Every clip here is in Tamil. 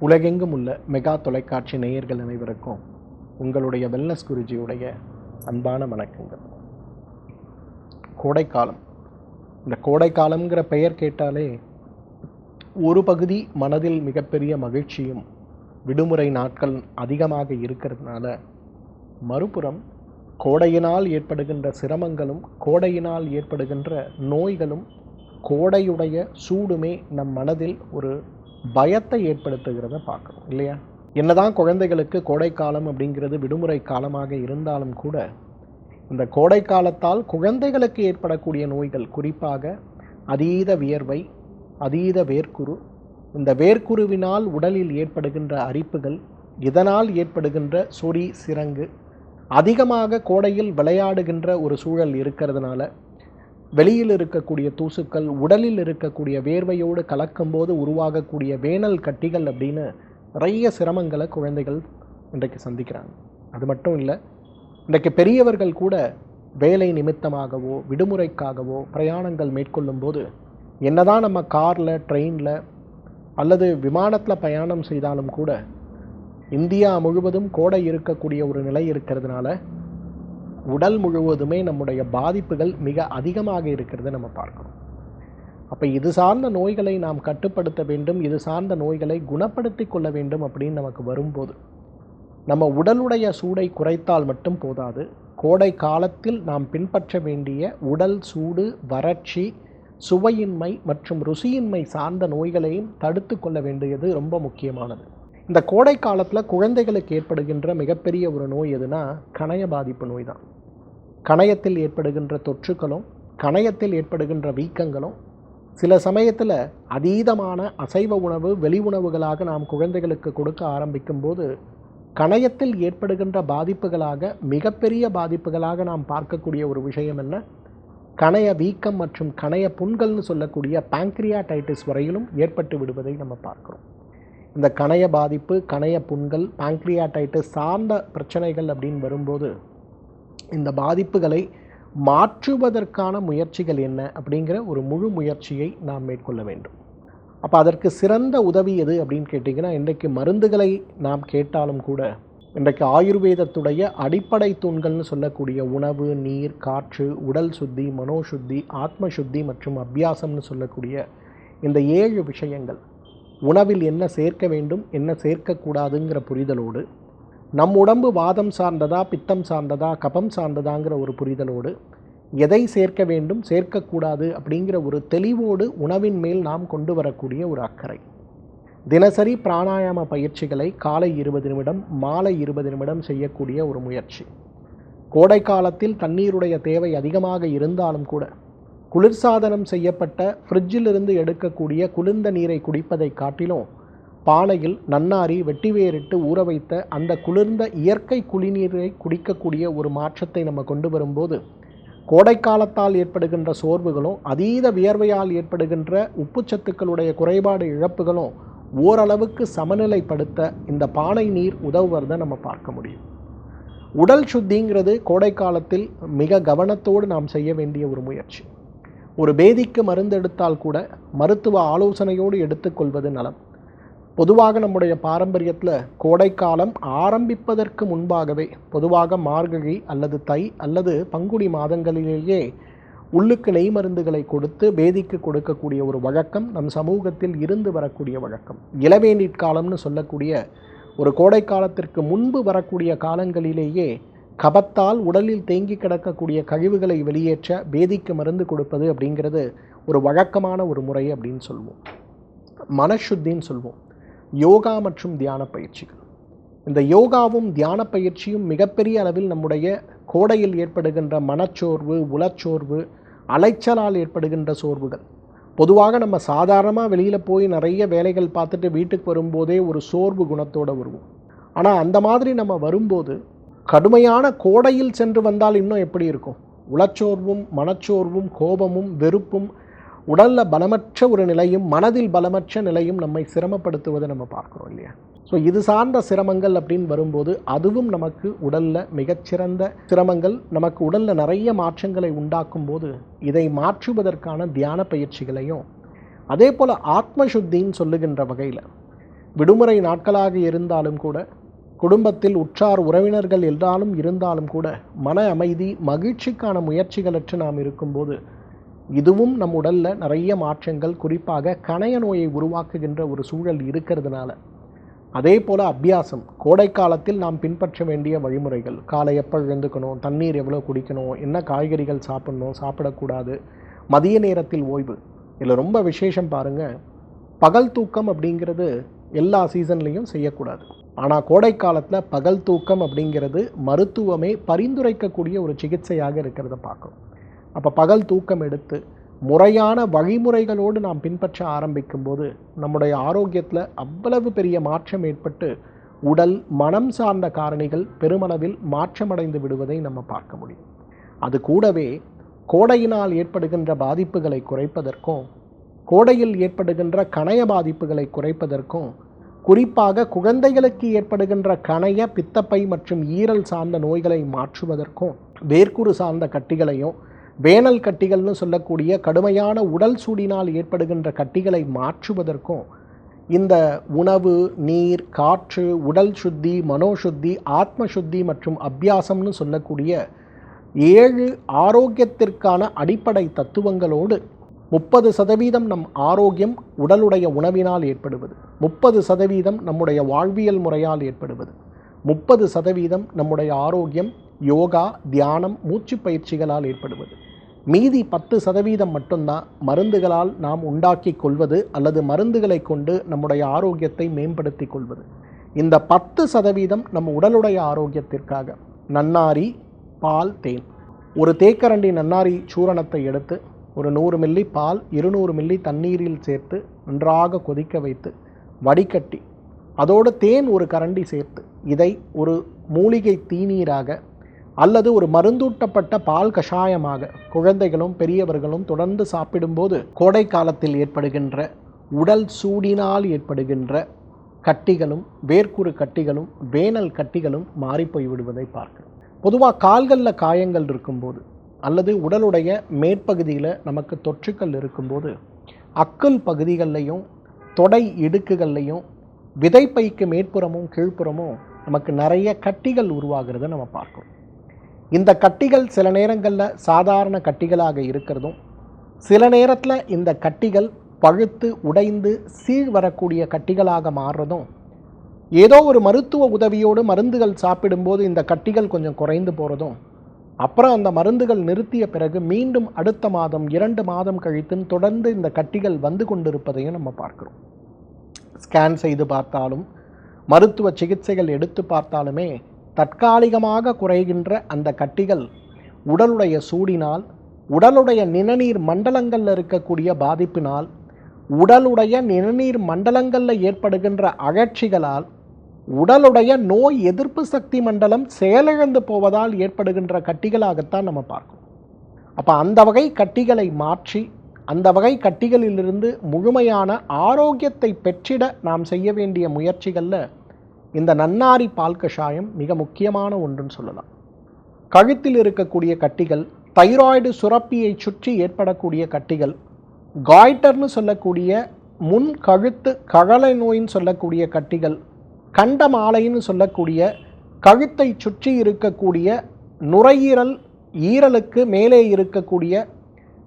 உலகெங்கும் உள்ள மெகா தொலைக்காட்சி நேயர்கள் அனைவருக்கும் உங்களுடைய வெல்னஸ் குருஜியுடைய அன்பான வணக்கங்கள். கோடைக்காலம். இந்த கோடைக்காலம்ங்கிற பெயர் கேட்டாலே ஒரு பகுதி மனதில் மிகப்பெரிய மகிழ்ச்சியும் விடுமுறை நாட்கள் அதிகமாக இருக்கிறதுனால மறுபுறம் கோடையினால் ஏற்படுகின்ற சிரமங்களும் கோடையினால் ஏற்படுகின்ற நோய்களும் கோடையுடைய சூடுமே நம் மனதில் ஒரு பயத்தை ஏற்படுத்துகிறத பார்க்குறோம் இல்லையா? என்னதான் குழந்தைகளுக்கு கோடைக்காலம் அப்படிங்கிறது விடுமுறை காலமாக இருந்தாலும் கூட இந்த கோடை காலத்தால் குழந்தைகளுக்கு ஏற்படக்கூடிய நோய்கள் குறிப்பாக அதீத வியர்வை அதீத வேர்க்குரு இந்த வேர்க்குருவினால் உடலில் ஏற்படுகின்ற அரிப்புகள் இதனால் ஏற்படுகின்ற சொறி சிரங்கு அதிகமாக கோடையில் விளையாடுகின்ற ஒரு சூழல் இருக்கிறதுனால வெளியில் இருக்கக்கூடிய தூசுக்கள் உடலில் இருக்கக்கூடிய வேர்வையோடு கலக்கும்போது உருவாகக்கூடிய வேனல் கட்டிகள் அப்படின்னு நிறைய சிரமங்களை குழந்தைகள் இன்றைக்கு சந்திக்கிறாங்க. அது மட்டும் இல்லை இன்றைக்கு பெரியவர்கள் கூட வேலை நிமித்தமாகவோ விடுமுறைக்காகவோ பிரயாணங்கள் மேற்கொள்ளும் போது என்னதான் நம்ம காரில் ட்ரெயினில் அல்லது விமானத்தில் பயணம் செய்தாலும் கூட இந்தியா முழுவதும் கோடை இருக்கக்கூடிய ஒரு நிலை இருக்கிறதுனால உடல் முழுவதுமே நம்முடைய பாதிப்புகள் மிக அதிகமாக இருக்கிறத நம்ம பார்க்கிறோம். அப்போ இது சார்ந்த நோய்களை நாம் கட்டுப்படுத்த வேண்டும் இது சார்ந்த நோய்களை குணப்படுத்தி கொள்ள வேண்டும் அப்படின்னு நமக்கு வரும்போது நம்ம உடலுடைய சூடை குறைத்தால் மட்டும் போதாது. கோடை காலத்தில் நாம் பின்பற்ற வேண்டிய உடல் சூடு வறட்சி சுவையின்மை மற்றும் ருசியின்மை சார்ந்த நோய்களையும் தடுத்து கொள்ள வேண்டியது ரொம்ப முக்கியமானது. இந்த கோடை காலத்தில் குழந்தைகளுக்கு ஏற்படுகின்ற மிகப்பெரிய ஒரு நோய் எதுனா கணைய பாதிப்பு நோய் தான் கணையத்தில் ஏற்படுகின்ற தொற்றுக்களும் கணையத்தில் ஏற்படுகின்ற வீக்கங்களும் சில சமயத்தில் அதீதமான அசைவ உணவு வெளி உணவுகளாக நாம் குழந்தைகளுக்கு கொடுக்க ஆரம்பிக்கும்போது கணையத்தில் ஏற்படுகின்ற பாதிப்புகளாக மிகப்பெரிய பாதிப்புகளாக நாம் பார்க்கக்கூடிய ஒரு விஷயம் என்ன? கணைய வீக்கம் மற்றும் கணைய புண்கள்னு சொல்லக்கூடிய பேங்க்ரியாடைட்டிஸ் வரையிலும் ஏற்பட்டு விடுவதை நம்ம பார்க்குறோம். இந்த கணைய பாதிப்பு கணைய புண்கள் பேங்க்ரியாடைட்டிஸ் சார்ந்த பிரச்சனைகள் அப்படின்னு வரும்போது இந்த பாதிப்புகளை மாற்றுவதற்கான முயற்சிகள் என்ன அப்படிங்கிற ஒரு முழு முயற்சியை நாம் மேற்கொள்ள வேண்டும். அப்போ அதற்கு சிறந்த உதவி எது அப்படின்னு கேட்டிங்கன்னா இன்றைக்கு மருந்துகளை நாம் கேட்டாலும் கூட இன்றைக்கு ஆயுர்வேதத்துடைய அடிப்படை தூண்கள்னு சொல்லக்கூடிய உணவு நீர் காற்று உடல் சுத்தி மனோசுத்தி ஆத்ம சுத்தி மற்றும் அபியாசம்னு சொல்லக்கூடிய இந்த ஏழு விஷயங்கள் உணவில் என்ன சேர்க்க வேண்டும் என்ன சேர்க்கக்கூடாதுங்கிற புரிதலோடு நம் உடம்பு வாதம் சார்ந்ததா பித்தம் சார்ந்ததா கபம் சார்ந்ததாங்கிற ஒரு புரிதலோடு எதை சேர்க்க வேண்டும் சேர்க்கக்கூடாது அப்படிங்கிற ஒரு தெளிவோடு உணவின் மேல் நாம் கொண்டு வரக்கூடிய ஒரு அக்கறை. தினசரி பிராணாயாம பயிற்சிகளை காலை இருபது நிமிடம் மாலை இருபது நிமிடம் செய்யக்கூடிய ஒரு முயற்சி. கோடை காலத்தில் தண்ணீருடைய தேவை அதிகமாக இருந்தாலும் கூட குளிர்சாதனம் செய்யப்பட்ட ஃப்ரிட்ஜிலிருந்து எடுக்கக்கூடிய குளிர்ந்த நீரை குடிப்பதை காட்டிலும் பானையில் நன்னாரி வெட்டிவேரிட்டு ஊற வைத்த அந்த குளிர்ந்த இயற்கை குளிநீரை குடிக்கக்கூடிய ஒரு மாற்றத்தை நம்ம கொண்டு வரும்போது கோடைக்காலத்தால் ஏற்படுகின்ற சோர்வுகளும் அதீத வியர்வையால் ஏற்படுகின்ற உப்புச்சத்துக்களுடைய குறைபாடு இழப்புகளும் ஓரளவுக்கு சமநிலைப்படுத்த இந்த பானை நீர் உதவுவதை நம்ம பார்க்க முடியும். உடல் சுத்திங்கிறது கோடைக்காலத்தில் மிக கவனத்தோடு நாம் செய்ய வேண்டிய ஒரு முயற்சி. ஒரு பேதிக்கு மருந்து எடுத்தால் கூட மருத்துவ ஆலோசனையோடு எடுத்துக்கொள்வது நலம். பொதுவாக நம்முடைய பாரம்பரியத்தில் கோடைக்காலம் ஆரம்பிப்பதற்கு முன்பாகவே பொதுவாக மார்கழி அல்லது தை அல்லது பங்குனி மாதங்களிலேயே உள்ளுக்கு நெய் மருந்துகளை கொடுத்து பேதிக்கு கொடுக்கக்கூடிய ஒரு வழக்கம் நம் சமூகத்தில் இருந்து வரக்கூடிய வழக்கம். இளவேநீட் காலம்னு சொல்லக்கூடிய ஒரு கோடை காலத்திற்கு முன்பு வரக்கூடிய காலங்களிலேயே கபத்தால் உடலில் தேங்கி கிடக்கக்கூடிய கழிவுகளை வெளியேற்ற பேதிக்கு மருந்து கொடுப்பது அப்படிங்கிறது ஒரு வழக்கமான ஒரு முறை அப்படின்னு சொல்லுவோம் மனசுத்தின்னு சொல்லுவோம் யோகா மற்றும் தியான பயிற்சிகள். இந்த யோகாவும் தியான பயிற்சியும் மிகப்பெரிய அளவில் நம்முடைய கோடையில் ஏற்படுகின்ற மனச்சோர்வு உளச்சோர்வு அலைச்சலால் ஏற்படுகின்ற சோர்வுகள். பொதுவாக நம்ம சாதாரணமாக வெளியில் போய் நிறைய வேலைகள் பார்த்துட்டு வீட்டுக்கு வரும்போதே ஒரு சோர்வு குணத்தோடு வருவோம். ஆனால் அந்த மாதிரி நம்ம வரும்போது கடுமையான கோடையில் சென்று வந்தால் இன்னும் எப்படி இருக்கும்? உளச்சோர்வும் மனச்சோர்வும் கோபமும் வெறுப்பும் உடலில் பலமற்ற ஒரு நிலையும் மனதில் பலமற்ற நிலையும் நம்மை சிரமப்படுத்துவதை நம்ம பார்க்குறோம் இல்லையா? ஸோ இது சார்ந்த சிரமங்கள் அப்படின்னு வரும்போது அதுவும் நமக்கு உடலில் மிகச்சிறந்த சிரமங்கள் நமக்கு உடலில் நிறைய மாற்றங்களை உண்டாக்கும் போது இதை மாற்றுவதற்கான தியான பயிற்சிகளையும் அதே போல் ஆத்மசுத்தின்னு சொல்லுகின்ற வகையில் விடுமுறை நாட்களாக இருந்தாலும் கூட குடும்பத்தில் உற்றார் உறவினர்கள் எல்லாரும் இருந்தாலும் கூட மன அமைதி மகிழ்ச்சிக்கான முயற்சிகளற்று நாம் இருக்கும்போது இதுவும் நம் உடலில் நிறைய மாற்றங்கள் குறிப்பாக கணைய நோயை உருவாக்குகின்ற ஒரு சூழல் இருக்கிறதுனால. அதே போல் அபியாசம் கோடை காலத்தில் நாம் பின்பற்ற வேண்டிய வழிமுறைகள் காலை எப்போ எழுந்துக்கணும் தண்ணீர் எவ்வளோ குடிக்கணும் என்ன காய்கறிகள் சாப்பிடணும் சாப்பிடக்கூடாது மதிய நேரத்தில் ஓய்வு இதில் ரொம்ப விசேஷம் பாருங்கள் பகல் தூக்கம் அப்படிங்கிறது எல்லா சீசன்லேயும் செய்யக்கூடாது. ஆனால் கோடை காலத்தில் பகல் தூக்கம் அப்படிங்கிறது மருத்துவமே பரிந்துரைக்கக்கூடிய ஒரு சிகிச்சையாக இருக்கிறத பார்க்குறோம். அப்போ பகல் தூக்கம் எடுத்து முறையான வழிமுறைகளோடு நாம் பின்பற்ற ஆரம்பிக்கும்போது நம்முடைய ஆரோக்கியத்தில் அவ்வளவு பெரிய மாற்றம் ஏற்பட்டு உடல் மனம் சார்ந்த காரணிகள் பெருமளவில் மாற்றமடைந்து விடுவதை நம்ம பார்க்க முடியும். அது கூடவே கோடையினால் ஏற்படுகின்ற பாதிப்புகளை குறைப்பதற்கும் கோடையில் ஏற்படுகின்ற கணைய பாதிப்புகளை குறைப்பதற்கும் குறிப்பாக குழந்தைகளுக்கு ஏற்படுகின்ற கணைய பித்தப்பை மற்றும் ஈரல் சார்ந்த நோய்களை மாற்றுவதற்கும் வேர்க்குறு சார்ந்த கட்டிகளையும் வேனல் கட்டிகள்னு சொல்லக்கூடிய கடுமையான உடல் சூடினால் ஏற்படுகின்ற கட்டிகளை மாற்றுவதற்கும் இந்த உணவு நீர் காற்று உடல் சுத்தி மனோசுத்தி ஆத்ம சுத்தி மற்றும் அபியாசம்னு சொல்லக்கூடிய ஏழு ஆரோக்கியத்திற்கான அடிப்படை தத்துவங்களோடு முப்பது சதவீதம் நம் ஆரோக்கியம் உடலுடைய உணவினால் ஏற்படுவது. முப்பது சதவீதம் நம்முடைய வாழ்வியல் முறையால் ஏற்படுவது. முப்பது சதவீதம் நம்முடைய ஆரோக்கியம் யோகா தியானம் மூச்சு பயிற்சிகளால் ஏற்படுவது. மீதி பத்து சதவீதம் மட்டும்தான் மருந்துகளால் நாம் உண்டாக்கி கொள்வது அல்லது மருந்துகளை கொண்டு நம்முடைய ஆரோக்கியத்தை மேம்படுத்தி கொள்வது. இந்த பத்து சதவீதம் நம் உடலுடைய ஆரோக்கியத்திற்காக. நன்னாரி பால் தேன். ஒரு தேக்கரண்டி நன்னாரி சூரணத்தை எடுத்து ஒரு நூறு மில்லி பால் இருநூறு மில்லி தண்ணீரில் சேர்த்து நன்றாக கொதிக்க வைத்து வடிகட்டி அதோடு தேன் ஒரு கரண்டி சேர்த்து இதை ஒரு மூலிகை தீநீராக அல்லது ஒரு மருந்தூட்டப்பட்ட பால் கஷாயமாக குழந்தைகளும் பெரியவர்களும் தொடர்ந்து சாப்பிடும்போது கோடை காலத்தில் ஏற்படுகின்ற உடல் சூடினால் ஏற்படுகின்ற கட்டிகளும் வேர்க்குறு கட்டிகளும் வேனல் கட்டிகளும் மாறிப்போய் விடுவதை பார்க்கிறோம். பொதுவாக கால்களில் காயங்கள் இருக்கும்போது அல்லது உடலுடைய மேற்பகுதியில் நமக்கு தொற்றுக்கள் இருக்கும்போது அக்கல் பகுதிகள்லையும் தொடை இடுக்குகள்லையும் விதைப்பைக்கு மேற்புறமும் கீழ்ப்புறமும் நமக்கு நிறைய கட்டிகள் உருவாகிறத நம்ம பார்க்குறோம். இந்த கட்டிகள் சில நேரங்களில் சாதாரண கட்டிகளாக இருக்கிறதும் சில நேரத்தில் இந்த கட்டிகள் பழுத்து உடைந்து சீழ் வரக்கூடிய கட்டிகளாக மாறுறதும் ஏதோ ஒரு மருத்துவ உதவியோடு மருந்துகள் சாப்பிடும்போது இந்த கட்டிகள் கொஞ்சம் குறைந்து போகிறதும் அப்புறம் அந்த மருந்துகள் நிறுத்திய பிறகு மீண்டும் அடுத்த மாதம் இரண்டு மாதம் கழித்து தொடர்ந்து இந்த கட்டிகள் வந்து கொண்டிருப்பதையும் நம்ம பார்க்குறோம். ஸ்கேன் செய்து பார்த்தாலும் மருத்துவ சிகிச்சைகள் எடுத்து பார்த்தாலுமே தற்காலிகமாக குறைகின்ற அந்த கட்டிகள் உடலுடைய சூடினால் உடலுடைய நிணநீர் மண்டலங்களில் இருக்கக்கூடிய பாதிப்பினால் உடலுடைய நிணநீர் மண்டலங்களில் ஏற்படுகின்ற அழற்சிகளால் உடலுடைய நோய் எதிர்ப்பு சக்தி மண்டலம் செயலிழந்து போவதால் ஏற்படுகின்ற கட்டிகளாகத்தான் நம்ம பார்க்கணும். அப்போ அந்த வகை கட்டிகளை மாற்றி அந்த வகை கட்டிகளிலிருந்து முழுமையான ஆரோக்கியத்தை பெற்றிட நாம் செய்ய வேண்டிய முயற்சிகளில் இந்த நன்னாரி பால் கஷாயம் மிக முக்கியமான ஒன்றுன்னு சொல்லலாம். கழுத்தில் இருக்கக்கூடிய கட்டிகள் தைராய்டு சுரப்பியை சுற்றி ஏற்படக்கூடிய கட்டிகள் காய்டர்னு சொல்லக்கூடிய முன் கழுத்து கழலை நோயின்னு சொல்லக்கூடிய கட்டிகள் கண்ட மாலைன்னு சொல்லக்கூடிய கழுத்தை சுற்றி இருக்கக்கூடிய நுரையீரல் ஈரலுக்கு மேலே இருக்கக்கூடிய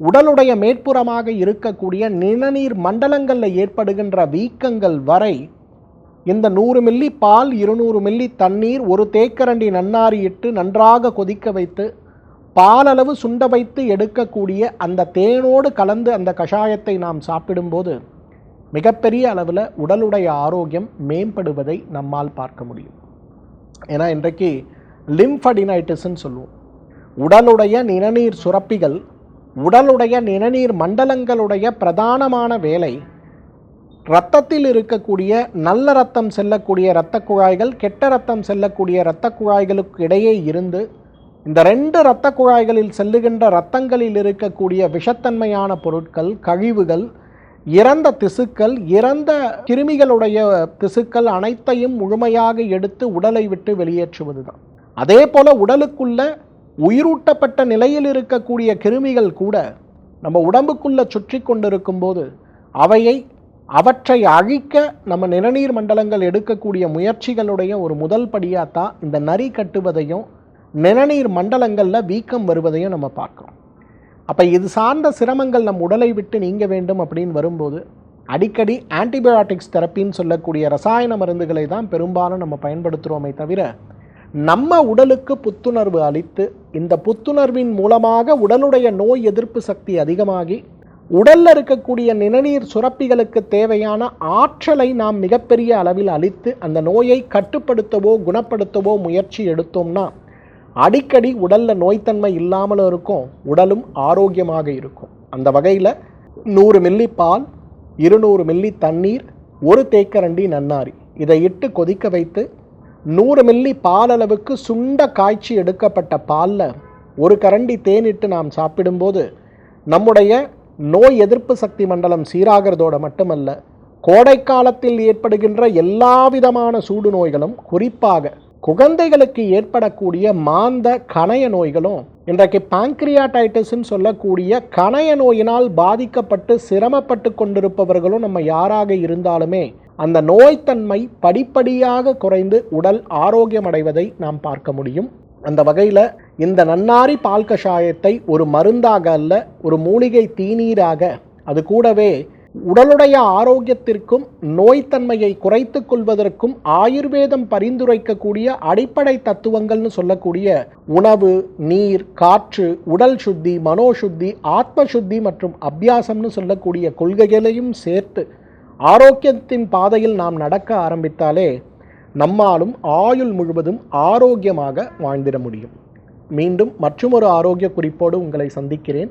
உடலுடைய மேற்புறமாக இருக்கக்கூடிய நிணநீர் மண்டலங்களில் ஏற்படுகின்ற வீக்கங்கள் வரை இந்த நூறு மில்லி பால் இருநூறு மில்லி தண்ணீர் ஒரு தேக்கரண்டி நன்னாரி இட்டு நன்றாக கொதிக்க வைத்து பாலளவு சுண்ட வைத்து எடுக்கக்கூடிய அந்த தேனோடு கலந்து அந்த கஷாயத்தை நாம் சாப்பிடும்போது மிகப்பெரிய அளவில் உடலுடைய ஆரோக்கியம் மேம்படுவதை நம்மால் பார்க்க முடியும். ஏன்னா இன்றைக்கு லிம்ஃபடினைட்டிஸ்ன்னு சொல்லுவோம். உடலுடைய நிணநீர் சுரப்பிகள் உடலுடைய நிணநீர் மண்டலங்களுடைய பிரதானமான வேலை இரத்தத்தில் இருக்கக்கூடிய நல்ல ரத்தம் செல்லக்கூடிய இரத்த குழாய்கள் கெட்ட ரத்தம் செல்லக்கூடிய இரத்த குழாய்களுக்கு இடையே இருந்து இந்த ரெண்டு இரத்த குழாய்களில் செல்லுகின்ற இரத்தங்களில் இருக்கக்கூடிய விஷத்தன்மையான பொருட்கள் கழிவுகள் இறந்த திசுக்கள் இறந்த கிருமிகளுடைய திசுக்கள் அனைத்தையும் முழுமையாக எடுத்து உடலை விட்டு வெளியேற்றுவது தான் அதே போல் உடலுக்குள்ள உயிரூட்டப்பட்ட நிலையில் இருக்கக்கூடிய கிருமிகள் கூட நம்ம உடம்புக்குள்ளே சுற்றி கொண்டிருக்கும் போது அவையை அவற்றை அழிக்க நம்ம நிணநீர் மண்டலங்கள் எடுக்கக்கூடிய முயற்சிகளுடைய ஒரு முதல் படியாக தான் இந்த நரி கட்டுவதையும் நிணநீர் மண்டலங்களில் வீக்கம் வருவதையும் நம்ம பார்க்குறோம். அப்போ இது சார்ந்த சிரமங்கள் நம் உடலை விட்டு நீங்க வேண்டும் அப்படின்னு வரும்போது அடிக்கடி ஆன்டிபயோட்டிக்ஸ் தெரப்பின்னு சொல்லக்கூடிய ரசாயன மருந்துகளை தான் பெரும்பாலும் நம்ம பயன்படுத்துகிறோமே தவிர நம்ம உடலுக்கு புத்துணர்வு அளித்து இந்த புத்துணர்வின் மூலமாக உடலுடைய நோய் எதிர்ப்பு சக்தி அதிகமாகி உடலில் இருக்கக்கூடிய நிணநீர் சுரப்பிகளுக்கு தேவையான ஆற்றலை நாம் மிகப்பெரிய அளவில் அளித்து அந்த நோயை கட்டுப்படுத்தவோ குணப்படுத்தவோ முயற்சி எடுத்தோம்னா அடிக்கடி உடலில் நோய்த்தன்மை இல்லாமலும் இருக்கும் உடலும் ஆரோக்கியமாக இருக்கும். அந்த வகையில் நூறு மில்லி பால் இருநூறு மில்லி தண்ணீர் ஒரு தேக்கரண்டி நன்னாரி. இதை இட்டு கொதிக்க வைத்து நூறு மில்லி பால் அளவுக்கு சுண்ட காய்ச்சி எடுக்கப்பட்ட பாலில் ஒரு கரண்டி தேனிட்டு நாம் சாப்பிடும்போது நம்முடைய நோய் எதிர்ப்பு சக்தி மண்டலம் சீராகிறதோட மட்டுமல்ல கோடை காலத்தில் ஏற்படுகின்ற எல்லா விதமான சூடு நோய்களும் குறிப்பாக குழந்தைகளுக்கு ஏற்படக்கூடிய மாந்த கணைய நோய்களும் இன்றைக்கு பாங்க்ரியாடைட்டிஸ்ன்னு சொல்லக்கூடிய கணைய நோயினால் பாதிக்கப்பட்டு சிரமப்பட்டு கொண்டிருப்பவர்களும் நம்ம யாராக இருந்தாலுமே அந்த நோய்த்தன்மை படிப்படியாக குறைந்து உடல் ஆரோக்கியம் அடைவதை நாம் பார்க்க முடியும். அந்த வகையில் இந்த நன்னாரி பால் கஷாயத்தை ஒரு மருந்தாக அல்ல ஒரு மூலிகை தீநீராக அது கூடவே உடலுடைய ஆரோக்கியத்திற்கும் நோய்த்தன்மையை குறைத்து கொள்வதற்கும் ஆயுர்வேதம் பரிந்துரைக்கக்கூடிய அடிப்படை தத்துவங்கள்னு சொல்லக்கூடிய உணவு நீர் காற்று உடல் சுத்தி மனோசுத்தி ஆத்ம சுத்தி மற்றும் அபியாசம்னு சொல்லக்கூடிய கொள்கைகளையும் சேர்த்து ஆரோக்கியத்தின் பாதையில் நாம் நடக்க ஆரம்பித்தாலே நம்மாலும் ஆயுள் முழுவதும் ஆரோக்கியமாக வாழ்ந்திட முடியும். மீண்டும் மற்றொரு ஆரோக்கிய குறிப்போடு உங்களை சந்திக்கிறேன்.